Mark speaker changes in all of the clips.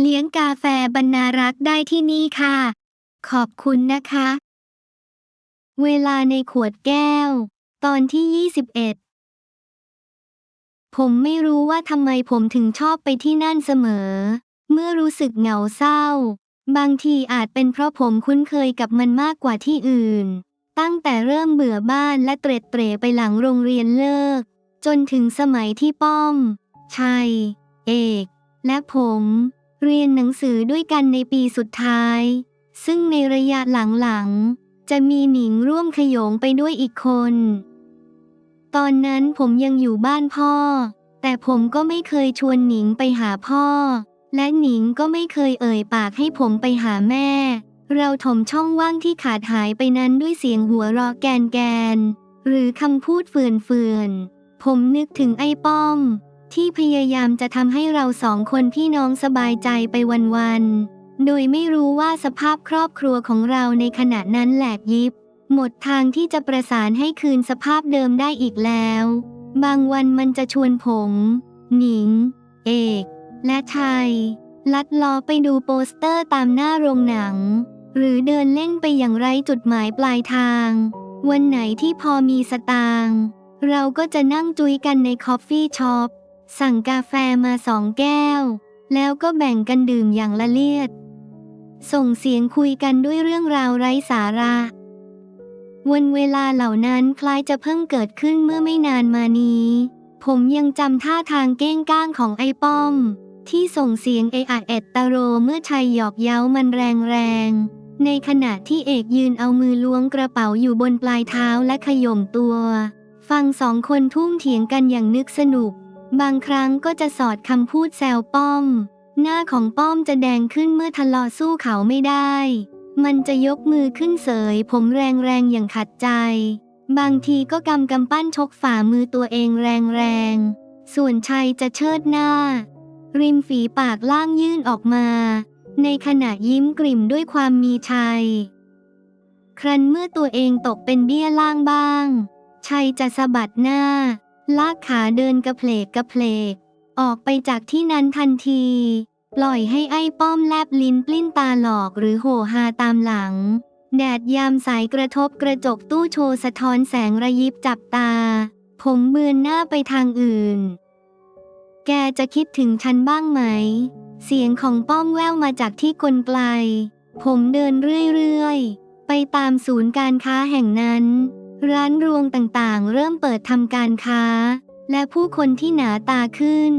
Speaker 1: เลี้ยงกาแฟบรรณารักษ์ได้ที่นี่ค่ะ ขอบคุณนะคะ เวลาในขวดแก้ว ตอนที่ 21 ผมไม่รู้ว่าทำไมผมถึงชอบไปที่นั่นเสมอ เมื่อรู้สึกเหงาเศร้า บางทีอาจเป็นเพราะผมคุ้นเคยกับมันมากกว่าที่อื่น ตั้งแต่เริ่มเบื่อบ้านและเตร็ดเตร่ไปหลังโรงเรียนเลิก จนถึงสมัยที่ป้อม ชัย เอก และผม เรียนหนังสือด้วยกันในปีสุดท้าย ซึ่งในระยะหลังๆ จะมีหนิงร่วมขยงไปด้วยอีกคน ตอนนั้นผมยังอยู่บ้านพ่อ แต่ผมก็ไม่เคยชวนหนิงไปหาพ่อ และหนิงก็ไม่เคยเอ่ยปากให้ผมไปหาแม่ เราถมช่องว่างที่ขาดหายไปนั้นด้วยเสียงหัวเราะแกนแกนๆหรือคำพูดเฟื่อนเฟือนๆผมนึกถึงไอ้ป้อม ที่พยายามจะทำให้เราสองคนพี่น้องสบายใจไปวันๆ โดยไม่รู้ว่าสภาพครอบครัวของเราในขณะนั้นแหลกยิบ หมดทางที่จะประสานให้คืนสภาพเดิมได้อีกแล้ว บางวันมันจะชวนผม หนิง เอก และชัยลัดล้อไปดูโปสเตอร์ตามหน้าโรงหนัง หรือเดินเล่นไปอย่างไรจุดหมายปลายทาง วันไหนที่พอมีสตางค์เราก็จะนั่งจุยกันในคอฟฟี่ช็อป สั่งกาแฟมาสองแก้ว แล้วก็แบ่งกันดื่มอย่างละเลียด ส่งเสียงคุยกันด้วยเรื่องราวไร้สาระ วันเวลาเหล่านั้นคล้ายจะเพิ่งเกิดขึ้นเมื่อไม่นานมานี้ ผมยังจำท่าทางเก้งก้างของไอ้ป้อม ที่ส่งเสียงเออะเอ็ดตะโรเมื่อชัยหยอกเย้ามันแรงๆ ในขณะที่เอกยืนเอามือล้วงกระเป๋าอยู่บนปลายเท้าและขย่มตัว ฟังสองคนทุ่มเถียงกันอย่างนึกสนุก บางครั้งก็จะสอดคำพูดแซวป้อม หน้าของป้อมจะแดงขึ้นเมื่อทะเลาะสู้เขาไม่ได้ มันจะยกมือขึ้นเสย ผมแรงๆอย่างขัดใจ บางทีก็กำกำปั้นชกฝ่ามือตัวเองแรงๆ ส่วนชัยจะเชิดหน้า ริมฝีปากล่างยื่นออกมา ในขณะยิ้มกริ่มด้วยความมีชัย ครั้นเมื่อตัวเองตกเป็นเบี้ยล่างบ้าง ชัยจะสะบัดหน้า ลากขาเดินกระเพลกกระเพลก ออกไปจากที่นั้นทันที ปล่อยให้ไอ้ป้อมแลบลิ้นปลิ้นตาหลอกหรือโหฮาตามหลัง แดดยามสายกระทบกระจกตู้โชว์สะท้อนแสงระยิบจับตา ผมเบือนหน้าไปทางอื่น แกจะคิดถึงฉันบ้างไหม เสียงของป้อมแววมาจากที่กลไกล ผมเดินเรื่อยๆ ไปตามศูนย์การค้าแห่งนั้น ร้านรวงต่างๆ เริ่มเปิดทำการค้า และผู้คนที่หนาตาขึ้น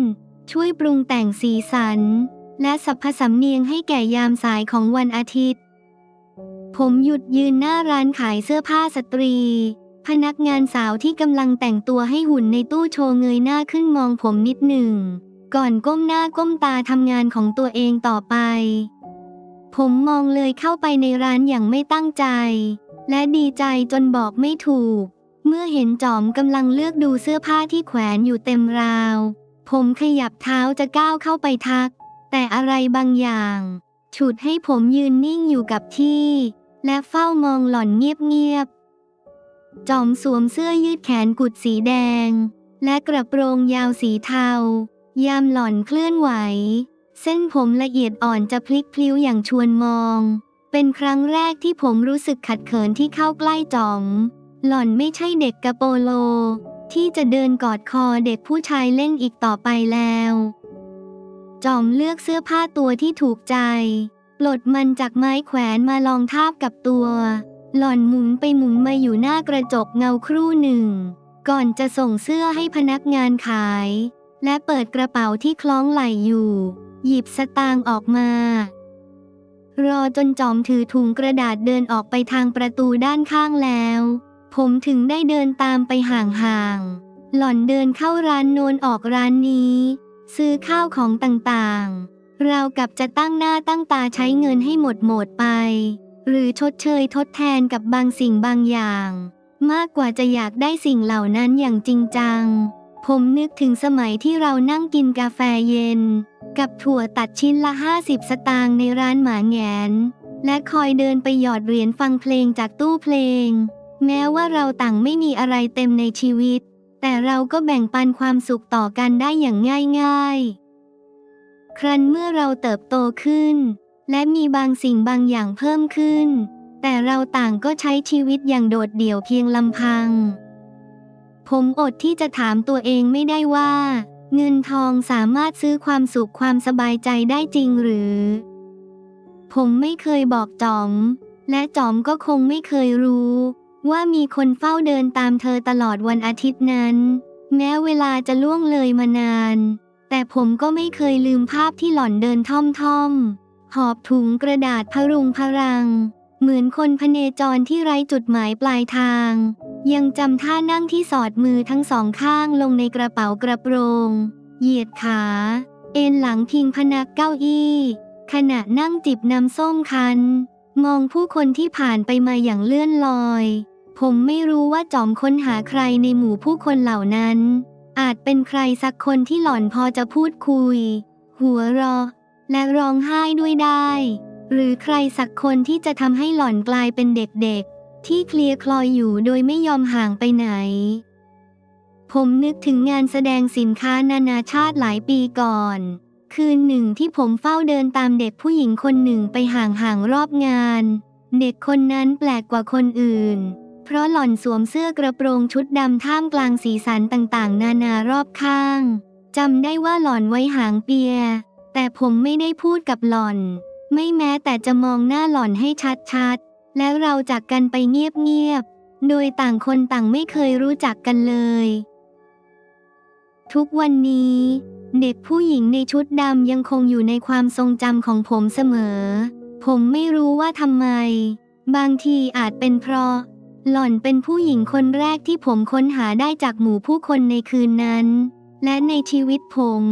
Speaker 1: ช่วยปรุงแต่งสีสัน และสรรพสำเนียงให้แก่ยามสายของวันอาทิตย์ ผมหยุดยืนหน้าร้านขายเสื้อผ้าสตรี พนักงานสาวที่กำลังแต่งตัวให้หุ่นในตู้โชว์เงยหน้าขึ้นมองผมนิดหนึ่ง ก่อนก้มหน้าก้มตาทำงานของตัวเองต่อไป ผมมองเลยเข้าไปในร้านอย่างไม่ตั้งใจ และดีใจจนบอกไม่ถูก เมื่อเห็นจอมกำลังเลือกดูเสื้อผ้าที่แขวนอยู่เต็มราว ผมขยับเท้าจะก้าวเข้าไปทัก แต่อะไรบางอย่าง ฉุดให้ผมยืนนิ่งอยู่กับที่ และเฝ้ามองหล่อนเงียบๆ จอมสวมเสื้อยืดแขนกุดสีแดง และกระโปรงยาวสีเทา ยามหล่อนเคลื่อนไหว เส้นผมละเอียดอ่อนจะพลิกพลิ้วอย่างชวนมอง เป็นครั้งแรกที่ผมรู้สึกขัดเขินที่เข้าใกล้จอมหล่อนไม่ใช่เด็กกระโปโล ที่จะเดินกอดคอเด็กผู้ชายเล่นอีกต่อไปแล้วจอมเลือกเสื้อผ้าตัวที่ถูกใจ ปลดมันจากไม้แขวนมาลองทาบกับตัว หล่อนหมุนไปหมุนมาอยู่หน้ากระจกเงาครู่หนึ่ง ก่อนจะส่งเสื้อให้พนักงานขาย และเปิดกระเป๋าที่คล้องไหล่อยู่ หยิบสตางค์ออกมา รอจนจอมถือถุงกระดาษเดินออกไปทางประตูด้านข้างแล้ว ผมถึงได้เดินตามไปห่างๆ หล่อนเดินเข้าร้านโนนออกร้านนี้ ซื้อข้าวของต่างๆ เรากับจะตั้งหน้าตั้งตาใช้เงินให้หมดหมดไป หรือชดเชยทดแทนกับบางสิ่งบางอย่าง มากกว่าจะอยากได้สิ่งเหล่านั้นอย่างจริงจัง ผมนึกถึงสมัยที่เรานั่งกินกาแฟเย็น กับถั่วตัดชิ้นละ 50 สตางค์ในร้านหมาแงน และคอยเดินไปหยอดเหรียญฟังเพลงจากตู้เพลง แม้ว่าเราต่างไม่มีอะไรเต็มในชีวิต แต่เราก็แบ่งปันความสุขต่อกันได้อย่างง่ายครั้นเมื่อเราเติบโตขึ้น และมีบางสิ่งบางอย่างเพิ่มขึ้น แต่เราต่างก็ใช้ชีวิตอย่างโดดเดี่ยวเพียงลำพัง ผมอดที่จะถามตัวเองไม่ได้ว่า เงินทองสามารถซื้อความสุขความสบายใจได้จริงหรือ ผมไม่เคยบอกจอม และจอมก็คงไม่เคยรู้ ว่ามีคนเฝ้าเดินตามเธอตลอดวันอาทิตย์นั้น แม้เวลาจะล่วงเลยมานาน แต่ผมก็ไม่เคยลืมภาพที่หล่อนเดินท่อมๆ หอบถุงกระดาษพรุงพรัง เหมือนคนพเนจรที่ไร้จุดหมายปลายทาง ยังจำท่านั่งที่สอดมือทั้งสองข้างลงในกระเป๋ากระโปรง เหยียดขา เอนหลังพิงพนักเก้าอี้ ขณะนั่งจิบน้ำส้มคัน มองผู้คนที่ผ่านไปมาอย่างเลื่อนลอย ผมไม่รู้ว่าจอมค้นหาใครในหมู่ผู้คนเหล่านั้น อาจเป็นใครสักคนที่หล่อนพอจะพูดคุย หัวเราะและร้องไห้ด้วยได้ หรือใครสักคนที่จะทำให้หล่อนกลายเป็นเด็กๆ ที่เคลียร์คลอยอยู่โดยไม่ยอมห่างไปไหน ผมนึกถึงงานแสดงสินค้านานาชาติหลายปีก่อน คืนหนึ่งที่ผมเฝ้าเดินตามเด็กผู้หญิงคนหนึ่งไปห่างๆรอบงาน เด็กคนนั้นแปลกกว่าคนอื่น เพราะหล่อนสวมเสื้อกระโปรงชุดดำท่ามกลางสีสันต่างๆ นานารอบข้างจำได้ว่าหล่อนไว้หางเปีย แต่ผมไม่ได้พูดกับหล่อน ไม่แม้แต่จะมองหน้าหล่อนให้ชัดๆ แล้วเราจากกันไปเงียบๆ โดยต่างคนต่างไม่เคยรู้จักกันเลย ทุกวันนี้ เด็กผู้หญิงในชุดดำยังคงอยู่ในความทรงจำของผมเสมอ ผมไม่รู้ว่าทำไม บางทีอาจเป็นเพราะ หล่อนเป็นผู้หญิงคนแรกที่ผมค้นหาได้จากหมู่ผู้คนในคืนนั้น และในชีวิตผม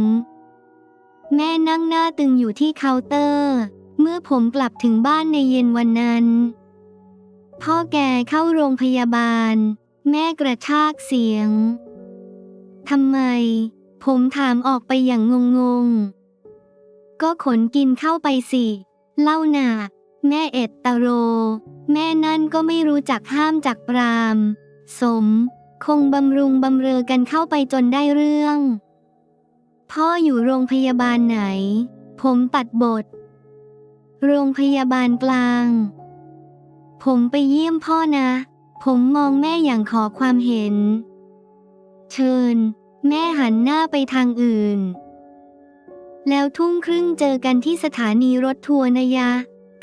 Speaker 1: แม่นั่งหน้าตึงอยู่ที่เคาน์เตอร์ เมื่อผมกลับถึงบ้านในเย็นวันนั้น พ่อแกเข้าโรงพยาบาล แม่กระชากเสียง ทำไม ผมถามออกไปอย่างงงๆ ก็ขนกินเข้าไปสิ เล่าหนาแม่เอ็ดตโร แม่นั่นก็ไม่รู้จักห้ามจากปราม สม คงบำรุงบำเรอกันเข้าไปจนได้เรื่อง พ่ออยู่โรงพยาบาลไหน ผมตัดบท โรงพยาบาลกลาง ผมไปเยี่ยมพ่อนะ ผมมองแม่อย่างขอความเห็น เชิญ แม่หันหน้าไปทางอื่น แล้วทุ่มครึ่งเจอกันที่สถานีรถทัวร์นะยะ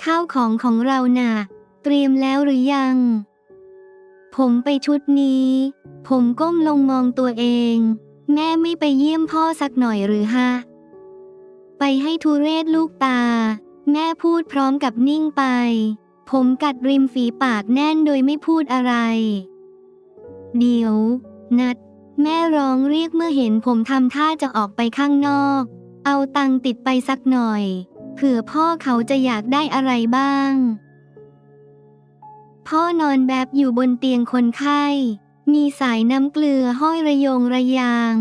Speaker 1: ข้าวของของเราน่ะ เตรียมแล้วหรือยัง ผมไปชุดนี้ ผมก้มลงมองตัวเอง แม่ไม่ไปเยี่ยมพ่อสักหน่อยหรือฮะ ไปให้ทุเรศลูกตา แม่พูดพร้อมกับนิ่งไป ผมกัดริมฝีปากแน่นโดยไม่พูดอะไร เดี๋ยว นัด แม่ร้องเรียกเมื่อเห็นผมทำท่าจะออกไปข้างนอก เอาตังติดไปสักหน่อย เผื่อพ่อเขาจะอยากได้อะไรบ้าง พ่อนอนแบบอยู่บนเตียงคนไข้ มีสายน้ำเกลือห้อยระยงระยาง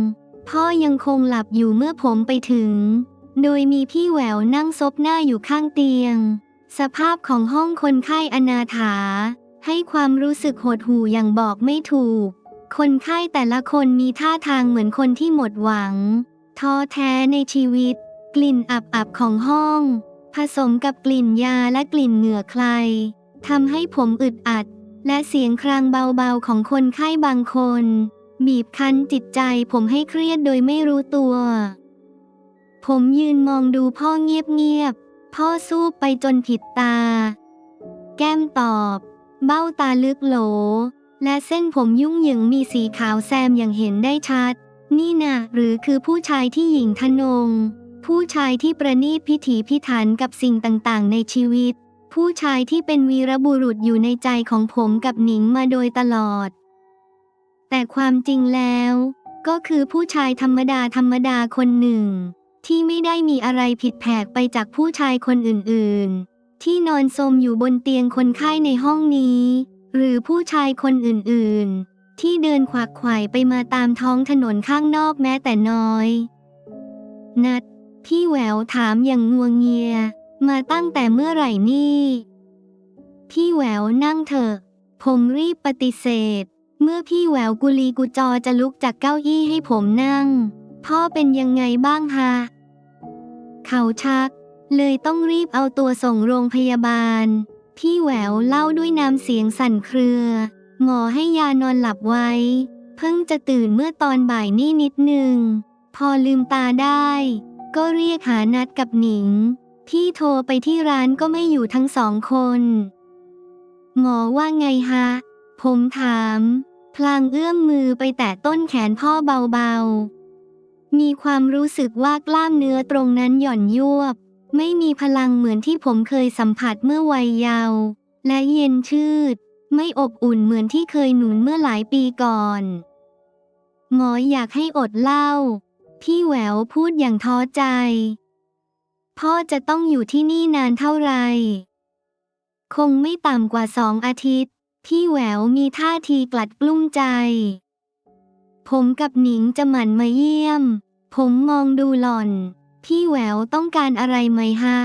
Speaker 1: พ่อยังคงหลับอยู่เมื่อผมไปถึง โดยมีพี่แหววนั่งซบหน้าอยู่ข้างเตียง สภาพของห้องคนไข้อนาถา ให้ความรู้สึกหดหู่อย่างบอกไม่ถูก คนไข้แต่ละคนมีท่าทางเหมือนคนที่หมดหวัง ท้อแท้ในชีวิต กลิ่นอับๆของห้อง ผสมกับกลิ่นยาและกลิ่นเหงื่อใครทำให้ผมอึดอัด และเสียงครางเบาๆของคนไข้บางคน บีบคั้นจิตใจผมให้เครียดโดยไม่รู้ตัว ผมยืนมองดูพ่อเงียบๆ พ่อสู้ไปจนผิดตา แก้มตอบ เบ้าตาลึกโหล และเส้นผมยุ่งหยิงมีสีขาวแซมอย่างเห็นได้ชัด นี่นะหรือคือผู้ชายที่หญิงทนง ผู้ชายที่ประณีตพิถีพิถันกับสิ่งต่างๆ ในชีวิต ผู้ชายที่เป็นวีรบุรุษอยู่ในใจของผมกับหนิงมาโดยตลอด แต่ความจริงแล้ว ก็คือผู้ชายธรรมดาธรรมดาคนหนึ่ง ที่ไม่ได้มีอะไรผิดแผกไปจากผู้ชายคนอื่นๆ ที่นอนสมอยู่บนเตียงคนไข้ในห้องนี้ หรือผู้ชายคนอื่นๆ ที่เดินขวักไขว่ไปมาตามท้องถนนข้างนอกแม้แต่น้อย นัด พี่แหววถามอย่างงัวงเงีย มาตั้งแต่เมื่อไหร่นี่ พี่แหววนั่งเถอะ ผมรีบปฏิเสธ เมื่อพี่แหววกุลีกุจอจะลุกจากเก้าอี้ให้ผมนั่งพ่อเป็นยังไงบ้างฮะ เขาชัก เลยต้องรีบเอาตัวส่งโรงพยาบาล พี่แหววเล่าด้วยน้ำเสียงสั่นเครือ หมอให้ยานอนหลับไว้ เพิ่งจะตื่นเมื่อตอนบ่ายนี่นิดหนึ่งพอลืมตาได้ ก็เรียกหานัดกับหนิง พี่โทรไปที่ร้านก็ไม่อยู่ทั้งสองคน หมอว่าไงฮะ ผมถาม พลางเอื้อมมือไปแตะต้นแขนพ่อเบาๆ มีความรู้สึกว่ากล้ามเนื้อตรงนั้นหย่อนยวบ ไม่มีพลังเหมือนที่ผมเคยสัมผัสเมื่อวัยเยาว์และเย็นชืด ไม่อบอุ่นเหมือนที่เคยหนุนเมื่อหลายปีก่อน หมออยากให้อดเล้าพี่แหววพูดอย่างท้อใจ พ่อจะต้องอยู่ที่นี่นานเท่าไหร่คงไม่ต่ำกว่าสองอาทิตย์ พี่แหววมีท่าทีกลัดกลุ้มใจ ผมกับหนิงจะหมั่นมาเยี่ยม ผมมองดูหล่อน พี่แหววต้องการอะไรไหมฮะ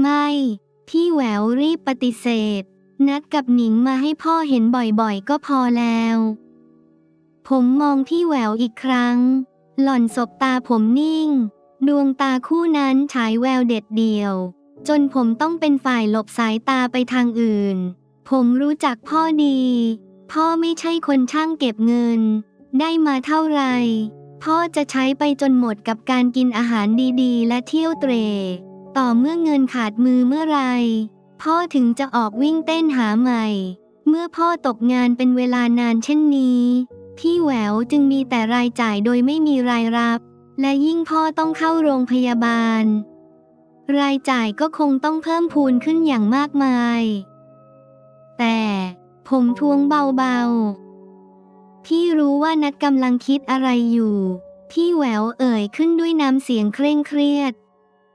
Speaker 1: ไม่ พี่แหววรีบปฏิเสธ นัดกับหนิงมาให้พ่อเห็นบ่อยๆ ก็พอแล้ว ผมมองพี่แหววอีกครั้ง หล่อนสบตาผมนิ่ง ดวงตาคู่นั้นฉายแววเด็ดเดี่ยว จนผมต้องเป็นฝ่ายหลบสายตาไปทางอื่น ผมรู้จักพ่อดี พ่อไม่ใช่คนช่างเก็บเงิน ได้มาเท่าไหร่พ่อจะใช้ไปจนหมดกับการกินอาหารดีๆ และเที่ยวเตรต่อเมื่อเงินขาดมือเมื่อไร พ่อถึงจะออกวิ่งเต้นหาใหม่ เมื่อพ่อตกงานเป็นเวลานานเช่นนี้ พี่แหววจึงมีแต่รายจ่ายโดยไม่มีรายรับ และยิ่งพ่อต้องเข้าโรงพยาบาล รายจ่ายก็คงต้องเพิ่มพูนขึ้นอย่างมากมาย แต่ผมทวงเบาๆ พี่รู้ว่านัดกำลังคิดอะไรอยู่ พี่แหววเอ่ยขึ้นด้วยน้ำเสียงเคร่งเครียด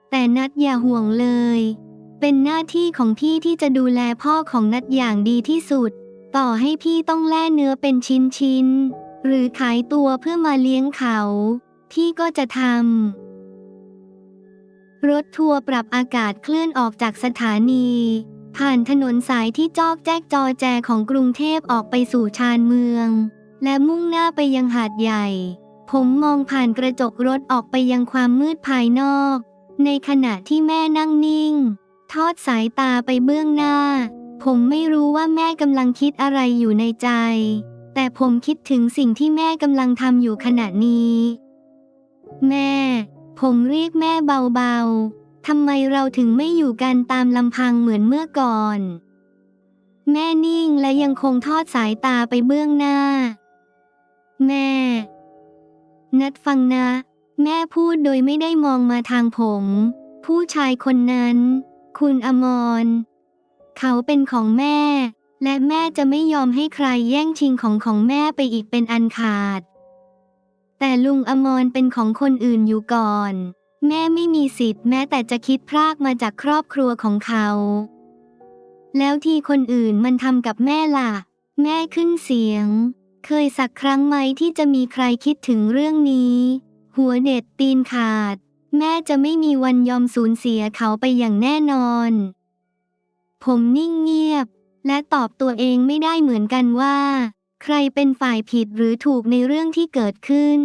Speaker 1: แต่นัดอย่าห่วงเลย เป็นหน้าที่ของพี่ที่จะดูแลพ่อของนัดอย่างดีที่สุด ต่อให้พี่ต้องแล่เนื้อเป็นชิ้นๆหรือขายตัวเพื่อมาเลี้ยงเขา พี่ก็จะทำรถทัวร์ปรับอากาศเคลื่อนออกจากสถานีผ่านถนนสายที่จอกแจ๊กจอแจของกรุงเทพออกไปสู่ชานเมือง และมุ่งหน้าไปยังหาดใหญ่ ผมมองผ่านกระจกรถออกไปยังความมืดภายนอก ในขณะที่แม่นั่งนิ่ง ทอดสายตาไปเบื้องหน้า ผมไม่รู้ว่าแม่กำลังคิดอะไรอยู่ในใจ แต่ผมคิดถึงสิ่งที่แม่กำลังทำอยู่ขณะนี้ แม่ ผมเรียกแม่เบาๆทำไมเราถึงไม่อยู่กันตามลำพังเหมือนเมื่อก่อน แม่นิ่งและยังคงทอดสายตาไปเบื้องหน้า แม่ นัดฟังนะ แม่พูดโดยไม่ได้มองมาทางผม ผู้ชายคนนั้น คุณอมร เขาเป็นของแม่ และแม่จะไม่ยอมให้ใครแย่งชิงของของแม่ไปอีกเป็นอันขาด แต่ลุงอมรเป็นของคนอื่นอยู่ก่อน แม่ไม่มีสิทธิ์แม้แต่จะคิดพรากมาจากครอบครัวของเขา แล้วที่คนอื่นมันทำกับแม่ล่ะ แม่ขึ้นเสียง เคยสักครั้งไหมที่จะมีใครคิดถึงเรื่องนี้ หัวเด็ดตีนขาด แม่จะไม่มีวันยอมสูญเสียเขาไปอย่างแน่นอน ผมนิ่งเงียบ และตอบตัวเองไม่ได้เหมือนกันว่า ใครเป็นฝ่ายผิดหรือถูกในเรื่องที่เกิดขึ้น